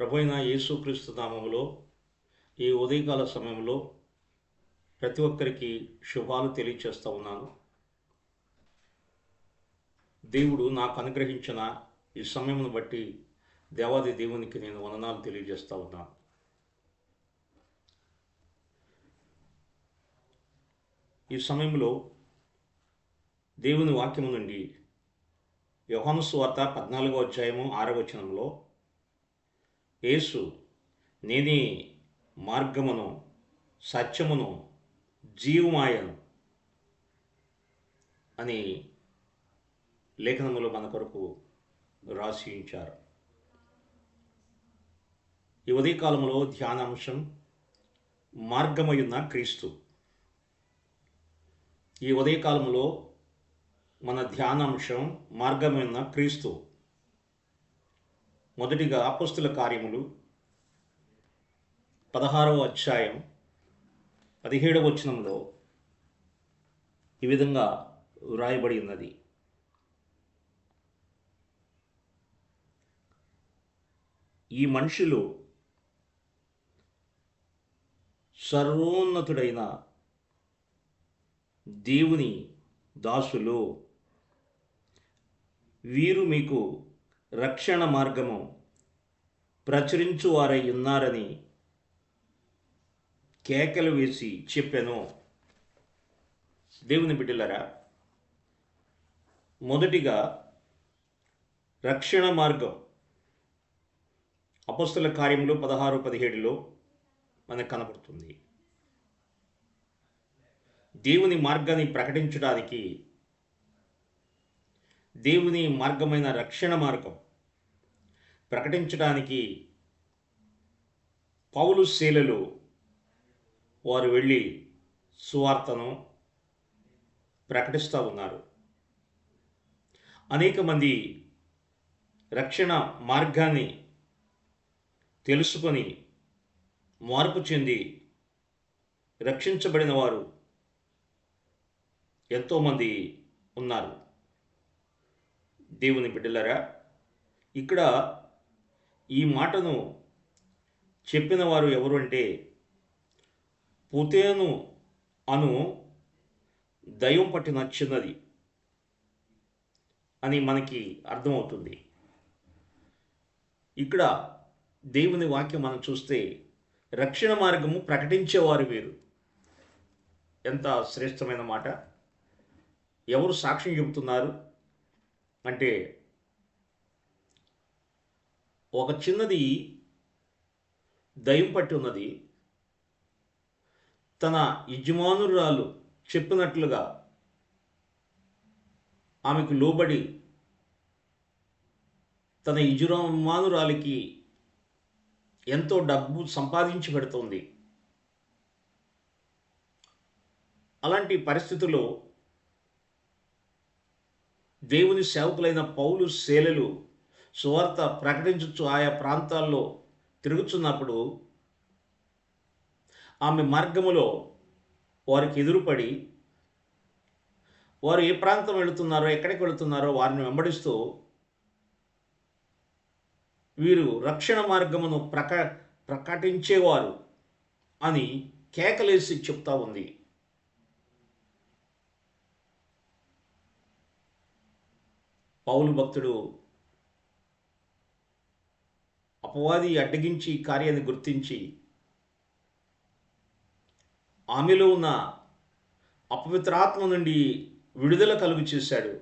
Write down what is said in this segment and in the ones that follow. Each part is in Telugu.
ప్రభు అయిన యేసుక్రీస్తు నామములో ఈ ఉదయకాల సమయంలో ప్రతి ఒక్కరికి శుభాలు తెలియచేస్తూ ఉన్నాను. దేవుడు నాకు అనుగ్రహించిన ఈ సమయమును బట్టి దేవాది దేవునికి నేను వందనాలు తెలియజేస్తూ ఉన్నాను. ఈ సమయంలో దేవుని వాక్యము నుండి యోహాను వార్త పద్నాలుగో అధ్యాయము ఆరవ వచనంలో యేసు నేనే మార్గమును సత్యమును జీవమాయను అని లేఖనములు మన కొరకు రాసి ఉంచారు. ఈ ఉదయకాలంలో ధ్యానాంశం మార్గమయున్న క్రీస్తు. ఈ ఉదయకాలంలో మన ధ్యానాంశం మార్గమైన క్రీస్తు. మొదటిగా అపస్తుల కార్యములు పదహారవ అధ్యాయం పదిహేడవ వచనంలో ఈ విధంగా వ్రాయబడి ఉన్నది. ఈ మనుషులు సర్వోన్నతుడైన దేవుని దాసులు. వీరు మీకు రక్షణ మార్గము ప్రచురించువారై ఉన్నారని కేకలు వేసి చెప్పాను. దేవుని బిడ్డలరా మొదటిగా రక్షణ మార్గం అపస్తుల కార్యంలో పదహారు పదిహేడులో మనకు కనపడుతుంది దేవుని మార్గాన్ని ప్రకటించడానికి దేవుని మార్గమైన రక్షణ మార్గం. ప్రకటించడానికి పౌలు శీలలు వారు వెళ్ళి సువార్తను ప్రకటిస్తూ ఉన్నారు. అనేక మంది రక్షణ మార్గాన్ని తెలుసుకొని మార్పు చెంది రక్షించబడిన వారు ఎంతోమంది ఉన్నారు. దేవుని బిడ్డలరా ఇక్కడ ఈ మాటను చెప్పిన వారు ఎవరు అంటే పుతేను అను దైవం పట్టిన చిన్నది అని మనకి అర్థమవుతుంది. ఇక్కడ దేవుని వాక్యం మనం చూస్తే రక్షణ మార్గము ప్రకటించేవారు వీరు. ఎంత శ్రేష్టమైన మాట. ఎవరు సాక్ష్యం చెబుతున్నారు? అంటే ఒక చిన్నది దయం పట్టి ఉన్నది. తన యజమానురాలు చెప్పినట్లుగా ఆమెకు లోబడి తన యజమానురాలికి ఎంతో డబ్బు సంపాదించి పెడుతుంది. అలాంటి పరిస్థితుల్లో దేవుని సేవకులైన పౌలు శేలలు సువార్త ప్రకటించచ్చు ఆయా ప్రాంతాల్లో తిరుగుతున్నప్పుడు ఆమె మార్గములో వారికి ఎదురుపడి వారు ఏ ప్రాంతం వెళుతున్నారో ఎక్కడికి వెళుతున్నారో వారిని వెంబడిస్తూ వీరు రక్షణ మార్గమును ప్రక ప్రకటించేవారు అని కేకలేసి చెప్తా ఉంది. పౌలు భక్తుడు అపవాది అడ్డగించి కార్యాన్ని గుర్తించి ఆమెలో ఉన్న అపవిత్రాత్మ నుండి విడుదల కలుగు చేశాడు.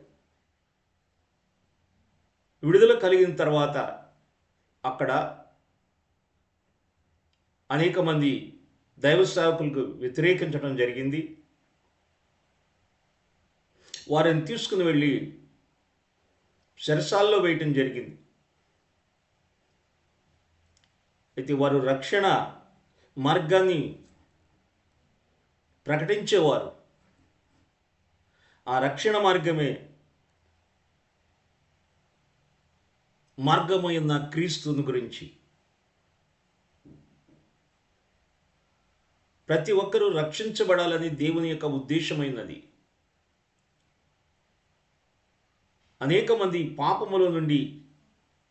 విడుదల కలిగిన తర్వాత అక్కడ అనేక మంది దైవ సేవకులకు వ్యతిరేకించడం జరిగింది. వారిని తీసుకుని వెళ్ళి శరసాల్లో వేయటం జరిగింది. అయితే వారు రక్షణ మార్గాన్ని ప్రకటించేవారు. ఆ రక్షణ మార్గమే మార్గమైన క్రీస్తుని గురించి. ప్రతి ఒక్కరూ రక్షించబడాలని దేవుని యొక్క ఉద్దేశమైనది. అనేక మంది పాపముల నుండి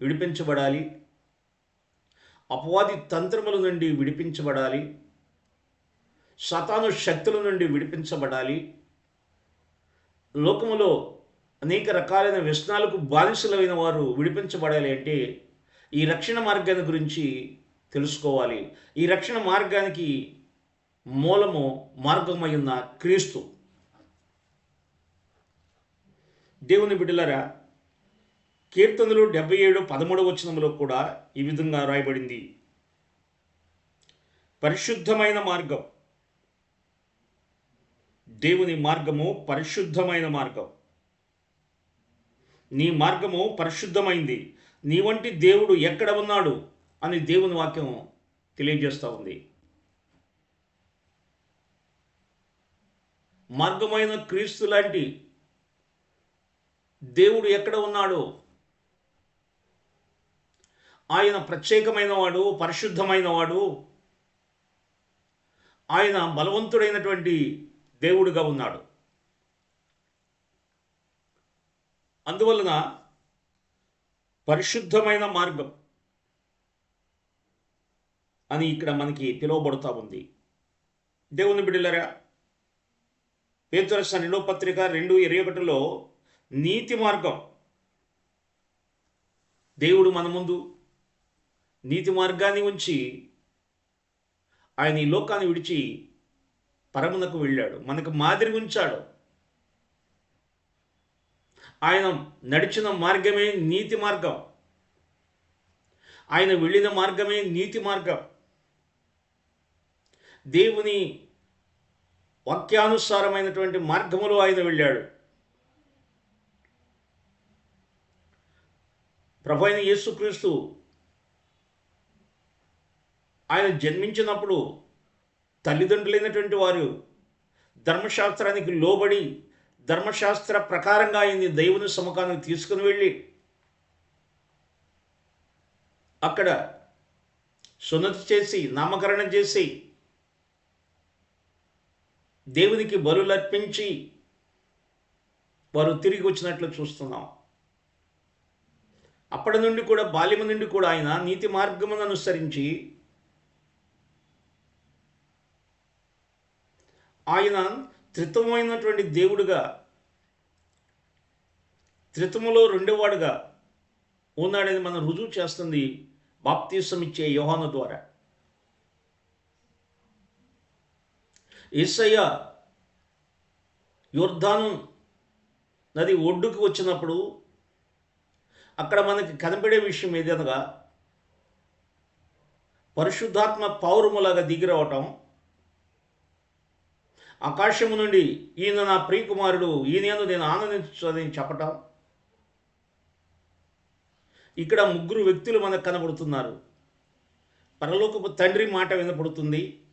విడిపించబడాలి. అపవాది తంత్రముల నుండి విడిపించబడాలి. శతాను శక్తుల నుండి విడిపించబడాలి. లోకములో అనేక రకాలైన వ్యసనాలకు బానిసలైన వారు విడిపించబడాలి అంటే ఈ రక్షణ మార్గాన్ని గురించి తెలుసుకోవాలి. ఈ రక్షణ మార్గానికి మూలము మార్గమై ఉన్న క్రీస్తు. దేవుని బిడ్డలరా కీర్తనలు డెబ్బై ఏడు పదమూడవ వచనంలో కూడా ఈ విధంగా రాయబడింది. పరిశుద్ధమైన మార్గం. దేవుని మార్గము పరిశుద్ధమైన మార్గం. నీ మార్గము పరిశుద్ధమైంది. నీ వంటి దేవుడు ఎక్కడ ఉన్నాడు అని దేవుని వాక్యం తెలియజేస్తూ ఉంది. మార్గమైన క్రీస్తు లాంటి దేవుడు ఎక్కడ ఉన్నాడు? ఆయన ప్రత్యేకమైన వాడు పరిశుద్ధమైన వాడు ఆయన బలవంతుడైనటువంటి దేవుడుగా ఉన్నాడు. అందువలన పరిశుద్ధమైన మార్గం అని ఇక్కడ మనకి పిలువబడుతూ ఉంది. దేవుని బిడ్డలరా పేతురస రెండో పత్రిక రెండు ఇరవై ఒకటిలో నీతి మార్గం. దేవుడు మన ముందు నీతి మార్గాన్ని ఉంచి ఆయన ఈ లోకాన్ని విడిచి పరమునకు వెళ్ళాడు. మనకు మాదిరి ఉంచాడు. ఆయన నడిచిన మార్గమే నీతి మార్గం. ఆయన వెళ్ళిన మార్గమే నీతి మార్గం. దేవుని వాక్యానుసారమైనటువంటి మార్గములో ఆయన వెళ్ళాడు. ప్రభు అయిన యేసుక్రీస్తు ఆయన జన్మించినప్పుడు తల్లిదండ్రులైనటువంటి వారు ధర్మశాస్త్రానికి లోబడి ధర్మశాస్త్ర ప్రకారంగా ఆయన్ని దైవుని సముఖానికి తీసుకుని వెళ్ళి అక్కడ సున్నతి చేసి నామకరణం చేసి దేవునికి బలులర్పించి వారు తిరిగి వచ్చినట్లు చూస్తున్నాం. అప్పటి నుండి కూడా బాల్యము నుండి కూడా ఆయన నీతి మార్గమును అనుసరించి ఆయన త్రిత్వమైనటువంటి దేవుడుగా త్రితములో రెండోవాడుగా ఉన్నాడని మనం రుజువు చేస్తుంది బాప్తీసం ఇచ్చే యోహాను ద్వారా. ఏసయ్య యోర్ధాను నది ఒడ్డుకు వచ్చినప్పుడు అక్కడ మనకి కనపడే విషయం ఏదనగా పరిశుద్ధాత్మ పౌరములాగా దిగిరవటం ఆకాశము నుండి ఈయన నా ప్రియకుమారుడు ఈయన నేను ఆనందించదని చెప్పటం ఇక్కడ ముగ్గురు వ్యక్తులు మనకు కనబడుతున్నారు. పరలోకపు తండ్రి మాట వినపడుతుంది.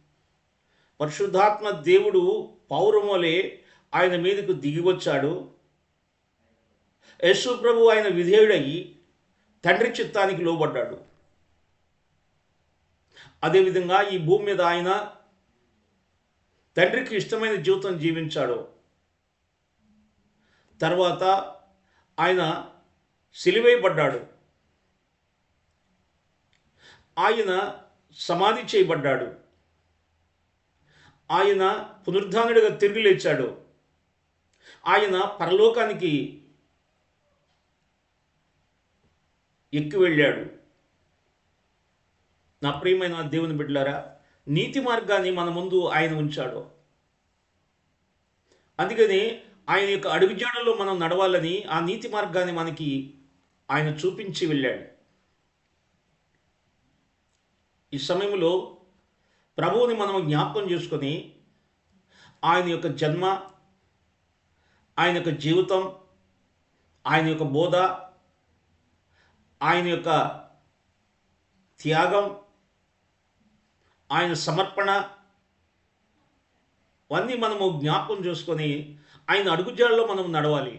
పరిశుద్ధాత్మ దేవుడు పౌరములే ఆయన మీదకు దిగివచ్చాడు యేసు ప్రభు ఆయన విధేయుడయ్యి తండ్రి చిత్తానికి లోబడ్డాడు. అదేవిధంగా ఈ భూమి మీద ఆయన తండ్రికి ఇష్టమైన జీవితం జీవించాడు. తర్వాత ఆయన సిలివేయబడ్డాడు ఆయన సమాధి చేయబడ్డాడు. ఆయన పునరుద్ధానుడిగా తిరిగి లేచాడు. ఆయన పరలోకానికి ఎక్కి వెళ్ళాడు. నా ప్రియమైన దేవుని బిడ్డలారా నీతి మార్గాన్ని మన ముందు ఆయన ఉంచాడు. అందుకని ఆయన యొక్క అడుగుజాడలో మనం నడవాలని ఆ నీతి మార్గాన్ని మనకి ఆయన చూపించి వెళ్ళాడు. ఈ సమయంలో ప్రభువుని మనం జ్ఞాపకం చేసుకొని ఆయన యొక్క జన్మ ఆయన యొక్క జీవితం ఆయన యొక్క బోధ ఆయన యొక్క త్యాగం ఆయన సమర్పణ అవన్నీ మనము జ్ఞాపకం చేసుకొని ఆయన అడుగుజాడలో మనం నడవాలి.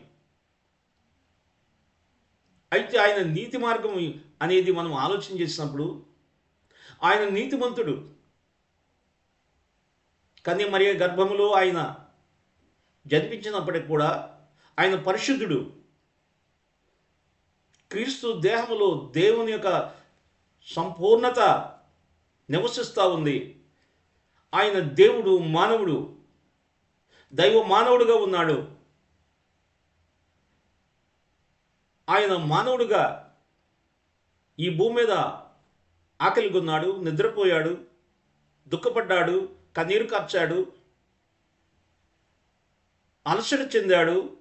అయితే ఆయన నీతి మార్గం అనేది మనం ఆలోచన చేసినప్పుడు ఆయన నీతిమంతుడు. కన్య మరియ గర్భములో ఆయన జన్మించినప్పటికి కూడా ఆయన పరిశుద్ధుడు. క్రీస్తు దేహములో దేవుని యొక్క సంపూర్ణత నివసిస్తూ ఉంది. ఆయన దేవుడు మానవుడు దైవ మానవుడుగా ఉన్నాడు. ఆయన మానవుడుగా ఈ భూమి మీద ఆకలిగొన్నాడు నిద్రపోయాడు దుఃఖపడ్డాడు కన్నీరు కార్చాడు అలసట చెందాడు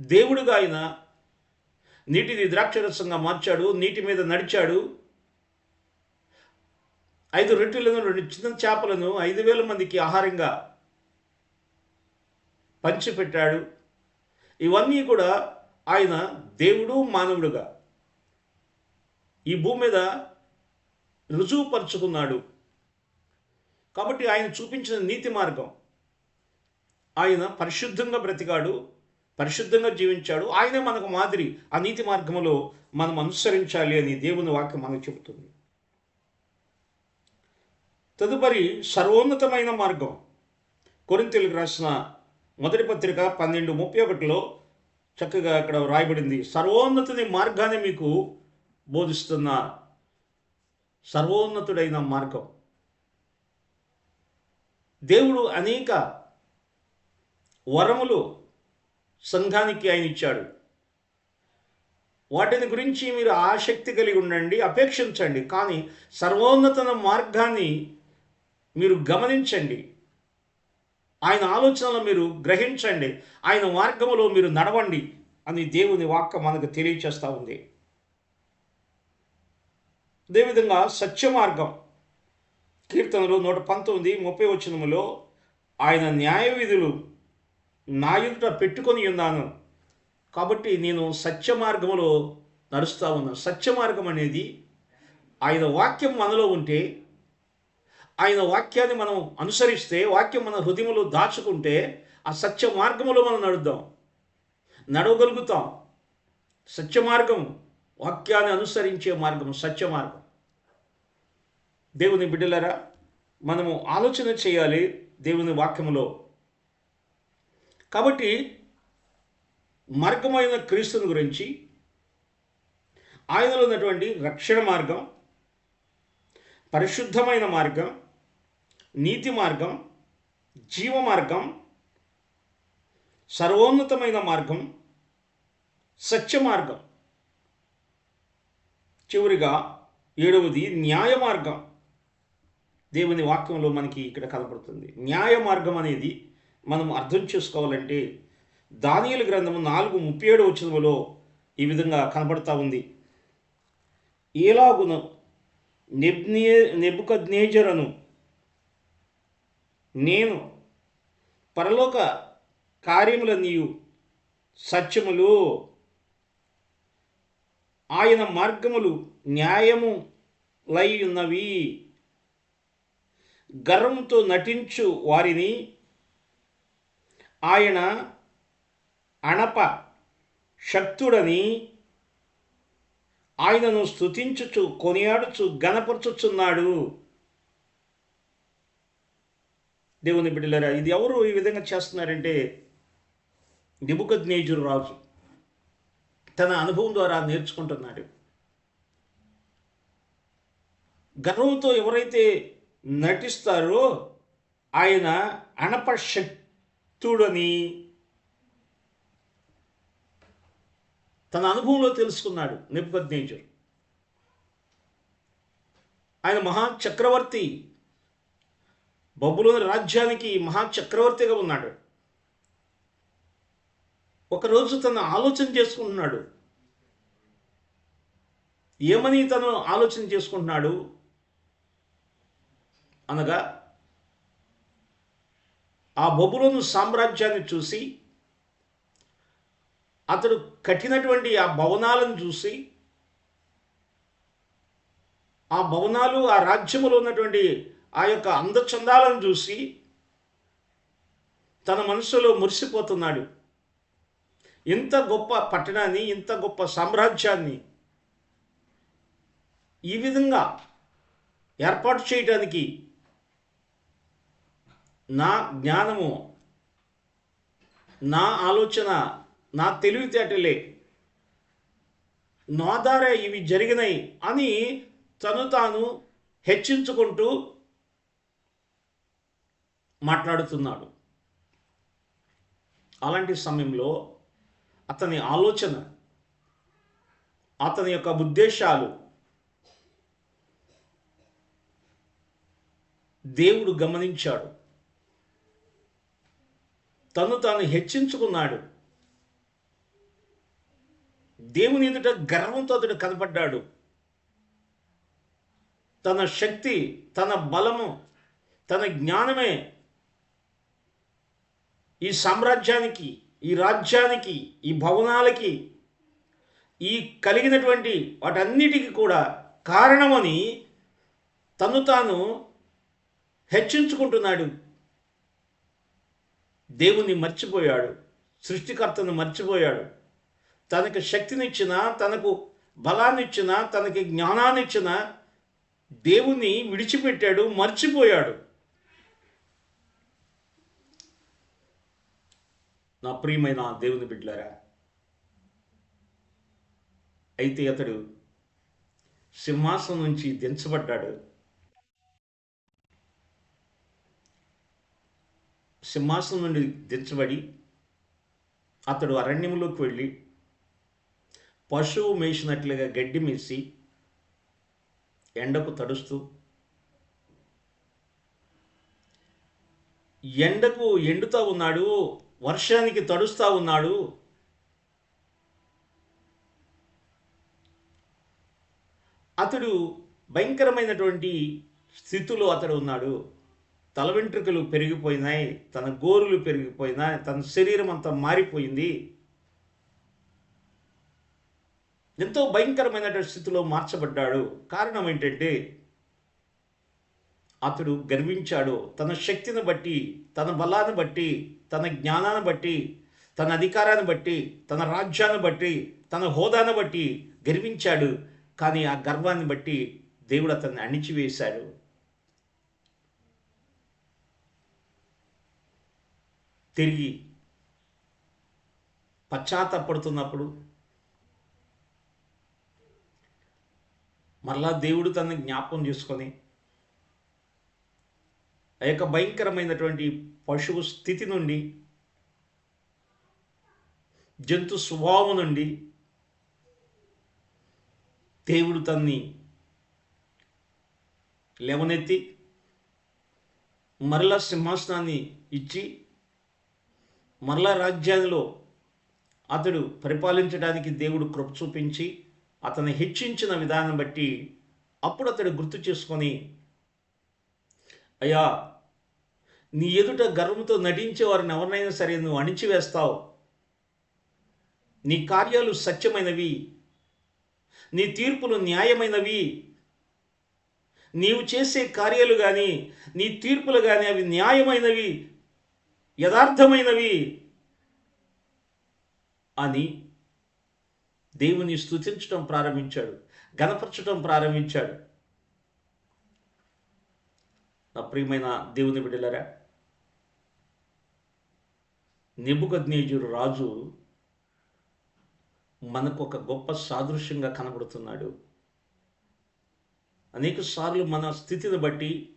దేవుడుగా ఆయన నీటిని ద్రాక్షరసంగా మార్చాడు నీటి మీద నడిచాడు. ఐదు రొట్టెలను రెండు చిన్న చేపలను ఐదు వేల మందికి ఆహారంగా పంచిపెట్టాడు. ఇవన్నీ కూడా ఆయన దేవుడు మానవుడుగా ఈ భూమి మీద రుజువుపరుచుకున్నాడు. కాబట్టి ఆయన చూపించిన నీతి మార్గం. ఆయన పరిశుద్ధంగా బ్రతికాడు. పరిశుద్ధంగా జీవించాడు. ఆయనే మనకు మాదిరి. ఆ నీతి మార్గంలో మనం అనుసరించాలి అని దేవుని వాక్యం మనకు చెబుతుంది. తదుపరి సర్వోన్నతమైన మార్గం. కొరింతలకు రాసిన మొదటి పత్రిక పన్నెండు ముప్పై ఒకటిలో చక్కగా అక్కడ వ్రాయబడింది. సర్వోన్నతుని మార్గాన్ని మీకు బోధిస్తున్న సర్వోన్నతుడైన మార్గం. దేవుడు అనేక వరములు సంఘానికి ఆయన ఇచ్చాడు. వాటిని గురించి మీరు ఆసక్తి కలిగి ఉండండి అపేక్షించండి కానీ సర్వోన్నతన మార్గాన్ని మీరు గమనించండి. ఆయన ఆలోచనలు మీరు గ్రహించండి ఆయన మార్గములో మీరు నడవండి అని దేవుని వాక్యం మనకు తెలియచేస్తూ ఉంది. అదేవిధంగా సత్య మార్గం కీర్తనలు నూట పంతొమ్మిది ముప్పై వచనములో ఆయన న్యాయ విధులు నా ఎదుట పెట్టుకొని ఉన్నాను. కాబట్టి నేను సత్య మార్గములో నడుస్తూ ఉన్నాను సత్య మార్గం అనేది ఆయన వాక్యం మనలో ఉంటే ఆయన వాక్యాన్ని మనం అనుసరిస్తే వాక్యం మన హృదయంలో దాచుకుంటే ఆ సత్య మార్గములో మనం నడుద్దాం. నడవగలుగుతాం. సత్య మార్గం వాక్యాన్ని అనుసరించే మార్గం సత్య మార్గం. దేవుని బిడ్డలరా మనము ఆలోచన చేయాలి దేవుని వాక్యములో. కాబట్టి మార్గమైన క్రీస్తుని గురించి ఆయనలో ఉన్నటువంటి రక్షణ మార్గం పరిశుద్ధమైన మార్గం నీతి మార్గం జీవ మార్గం సర్వోన్నతమైన మార్గం సత్య మార్గం. చివరిగా ఏడవది న్యాయ మార్గం. దేవుని వాక్యంలో మనకి ఇక్కడ కనపడుతుంది. న్యాయ మార్గం అనేది మనం అర్థం చేసుకోవాలంటే దానియలు గ్రంథము నాలుగు ముప్పై ఏడు వచ్చినములో ఈ విధంగా కనబడతా ఉంది. ఏలాగున నెబ్నే నెబుకద్నేజరను నేను పరలోక కార్యములన్నీయు సత్యములు ఆయన మార్గములు న్యాయము లై ఉన్నవి గర్వంతో నటించు వారిని ఆయన అణప శక్తుడని ఆయనను స్తుతించుచు కొనియాడుచు గణపరచుచున్నాడు. దేవుని బిడ్డలారా ఇది ఎవరు ఈ విధంగా చేస్తున్నారంటే నిబుకద్నేజురు రాజు. తన అనుభవం ద్వారా నేర్చుకుంటున్నాడు. గర్వంతో ఎవరైతే నటిస్తారో ఆయన అనపశక్తుడని తన అనుభవంలో తెలుసుకున్నాడు నిబద్నేజర్ ఆయన మహా చక్రవర్తి బొబ్బులోని రాజ్యానికి మహా చక్రవర్తిగా ఉన్నాడు. ఒకరోజు తను ఆలోచన చేసుకుంటున్నాడు. ఏమని తను ఆలోచన చేసుకుంటున్నాడు? అనగా ఆ బొబులోను సామ్రాజ్యాన్ని చూసి అతడు కట్టినటువంటి ఆ భవనాలను చూసి ఆ భవనాలు ఆ రాజ్యములో ఉన్నటువంటి ఆ యొక్క అందచందాలను చూసి తన మనసులో మురిసిపోతున్నాడు. ఇంత గొప్ప పట్టణాన్ని ఇంత గొప్ప సామ్రాజ్యాన్ని ఈ విధంగా ఏర్పాటు చేయడానికి నా జ్ఞానము నా ఆలోచన నా తెలివితేటలే. నా ద్వారా ఇవి జరిగినాయి అని తను తాను హెచ్చించుకుంటూ మాట్లాడుతున్నాడు. అలాంటి సమయంలో అతని ఆలోచన అతని యొక్క ఉద్దేశాలు దేవుడు గమనించాడు. తను తాను హెచ్చించుకున్నాడు. దేవుని ఎదుట గర్వంతో అతడు కనపడ్డాడు. తన శక్తి తన బలము తన జ్ఞానమే ఈ సామ్రాజ్యానికి ఈ రాజ్యానికి ఈ భవనాలకి ఈ కలిగినటువంటి వాటన్నిటికీ కూడా కారణమని తను తాను హెచ్చించుకుంటున్నాడు. దేవుణ్ణి మర్చిపోయాడు సృష్టికర్తను మర్చిపోయాడు. తనకు శక్తినిచ్చిన తనకు బలాన్నిచ్చిన తనకి జ్ఞానాన్నిచ్చిన దేవుణ్ణి విడిచిపెట్టాడు మర్చిపోయాడు. నా ప్రియమైన దేవుని బిడ్డలారా అయితే అతడు సింహాసనం నుంచి దించబడ్డాడు. సింహాసనం నుండి దించబడి అతడు అరణ్యంలోకి వెళ్ళి పశువు మేసినట్లుగా గడ్డి మేసి ఎండకు తడుస్తూ ఎండకు ఎండుతా ఉన్నాడు వర్షానికి తడుస్తా ఉన్నాడు. అతడు భయంకరమైనటువంటి స్థితిలో అతడు ఉన్నాడు. తల వెంట్రుకలు పెరిగిపోయినాయి తన గోరులు పెరిగిపోయినాయి తన శరీరం అంతా మారిపోయింది. ఎంతో భయంకరమైనటువంటి స్థితిలో మార్చబడ్డాడు. కారణం ఏంటంటే అతడు గర్వించాడు. తన శక్తిని బట్టి తన బలాన్ని బట్టి తన జ్ఞానాన్ని బట్టి తన అధికారాన్ని బట్టి తన రాజ్యాన్ని బట్టి తన హోదాను బట్టి గర్వించాడు. కానీ ఆ గర్వాన్ని బట్టి దేవుడు అతన్ని అణిచివేశాడు. తిరిగి పశ్చాత్తపడుతున్నప్పుడు మరలా దేవుడు తనని జ్ఞాపకం చేసుకొని ఆ యొక్క భయంకరమైనటువంటి పశువు స్థితి నుండి జంతు స్వభావం నుండి దేవుడు తన్ని లేవనెత్తి మరలా సింహాసనాన్ని ఇచ్చి మరలా రాజ్యాలలో అతడు పరిపాలించడానికి దేవుడు కృప చూపించి అతను హెచ్చించిన విధానం బట్టి అప్పుడు అతడు గుర్తు చేసుకొని అయ్యా నీ ఎదుట గర్వంతో నటించే వారిని ఎవరినైనా సరే నువ్వు అణిచివేస్తావు. నీ కార్యాలు సత్యమైనవి. నీ తీర్పులు న్యాయమైనవి. నీవు చేసే కార్యాలు కానీ నీ తీర్పులు కానీ అవి న్యాయమైనవి. యథార్థమైనవి అని దేవుని స్థుతించడం ప్రారంభించాడు గణపరచడం ప్రారంభించాడు. నా ప్రియమైన దేవుని బిడ్డలరా నెబుకద్నేజుడు రాజు మనకు ఒక గొప్ప సాదృశ్యంగా కనబడుతున్నాడు. అనేకసార్లు మన స్థితిని బట్టి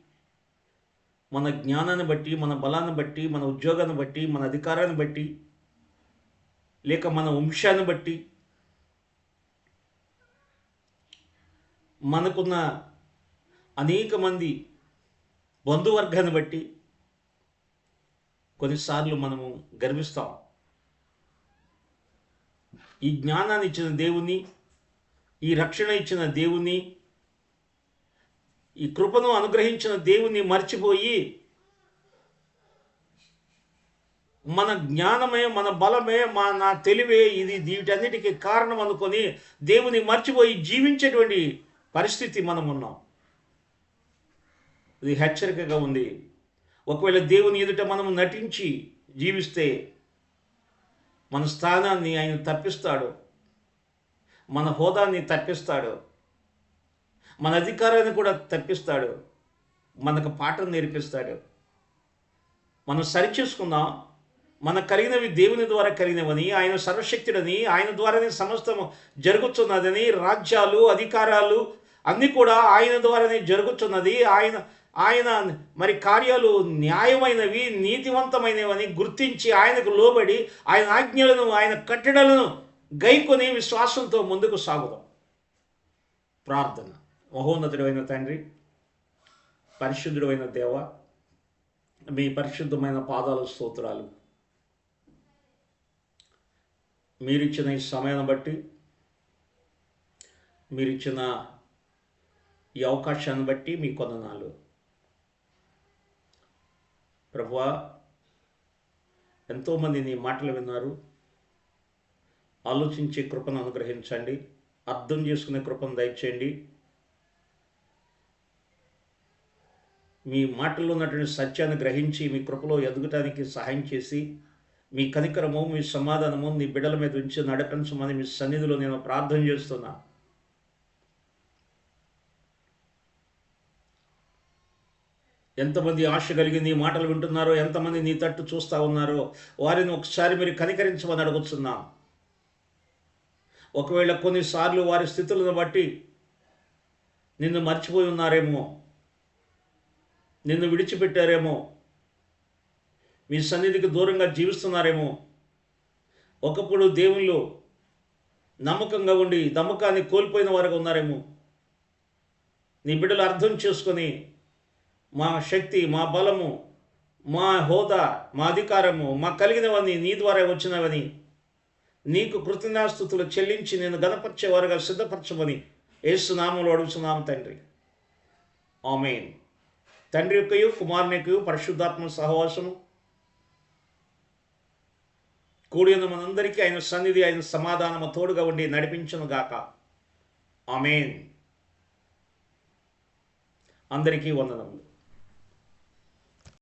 మన జ్ఞానాన్ని బట్టి మన బలాన్ని బట్టి మన ఉద్యోగాన్ని బట్టి మన అధికారాన్ని బట్టి లేక మన వంశాన్ని బట్టి మనకున్న అనేక మంది బంధువర్గాన్ని బట్టి కొన్నిసార్లు మనము గర్విస్తాం. ఈ జ్ఞానాన్ని ఇచ్చిన దేవుని ఈ రక్షణ ఇచ్చిన దేవుని ఈ కృపను అనుగ్రహించిన దేవుని మర్చిపోయి మన జ్ఞానమే మన బలమే మా నా తెలివే ఇది వీటన్నిటికీ కారణం అనుకొని దేవుని మర్చిపోయి జీవించేటువంటి పరిస్థితి మనం ఉన్నాం ఇది హెచ్చరికగా ఉంది. ఒకవేళ దేవుని ఎదుట మనం నటించి జీవిస్తే మన స్థానాన్ని ఆయన తప్పిస్తాడు. మన హోదాన్ని తప్పిస్తాడు. మన అధికారాన్ని కూడా తప్పిస్తాడు. మనకు పాఠం నేర్పిస్తాడు. మనం సరిచేసుకుందాం. మన కలిగినవి దేవుని ద్వారా కలిగినవని ఆయన సర్వశక్తుడని ఆయన ద్వారానే సమస్తం జరుగుతున్నదని రాజ్యాలు అధికారాలు అన్నీ కూడా ఆయన ద్వారానే జరుగుతున్నది. ఆయన ఆయన మరి కార్యాలు న్యాయమైనవి నీతివంతమైనవని గుర్తించి ఆయనకు లోబడి ఆయన ఆజ్ఞలను ఆయన కట్టడలను గైకొని విశ్వాసంతో ముందుకు సాగుదాం. ప్రార్థన. మహోన్నతుడైన తండ్రి పరిశుద్ధుడైన దేవ మీ పరిశుద్ధమైన పాదాల స్తోత్రాలు. మీరిచ్చిన ఈ సమయాన్ని బట్టి మీరిచ్చిన ఈ అవకాశాన్ని బట్టి మీ కొందనాలు. ప్రభువా ఎంతోమంది నీ మాటలు విన్నారు. ఆలోచించే కృపను అనుగ్రహించండి. అర్థం చేసుకునే కృపను దయచేయండి. మీ మాటల్లో ఉన్నటువంటి సత్యాన్ని గ్రహించి మీ కృపలో ఎదగటానికి సహాయం చేసి మీ కనికరము మీ సమాధానము నీ బిడ్డల మీద ఉంచి నడిపించమని మీ సన్నిధిలో నేను ప్రార్థన చేస్తున్నా. ఎంతమంది ఆశ కలిగి నీ మాటలు వింటున్నారో ఎంతమంది నీ తట్టు చూస్తూ ఉన్నారో వారిని ఒకసారి మీరు కనికరించమని అడుగుతున్నాం. ఒకవేళ కొన్నిసార్లు వారి స్థితులను బట్టి నిన్ను మర్చిపోయి ఉన్నారేమో నిన్ను విడిచిపెట్టారేమో. మీ సన్నిధికి దూరంగా జీవిస్తున్నారేమో. ఒకప్పుడు దేవుళ్ళు నమ్మకంగా ఉండి నమ్మకాన్ని కోల్పోయిన వారుగా ఉన్నారేమో. నీ బిడ్డలు అర్థం చేసుకొని మా శక్తి మా బలము మా హోదా మా అధికారము మా కలిగినవని నీ ద్వారా వచ్చినవని నీకు కృతజ్ఞాస్థుతులు చెల్లించి నేను గణపరిచేవారుగా సిద్ధపరచమని ఏసునామంలో అడుగుతున్నాము తండ్రి. ఆమెన్. తండ్రి యొక్కయు కుమారుని యొక్కయు పరిశుద్ధాత్మ సహవాసము కూడిన మనందరికీ ఆయన సన్నిధి ఆయన సమాధానము తోడుగా ఉండి నడిపించను గాక. ఆమెన్. అందరికీ వందనములు.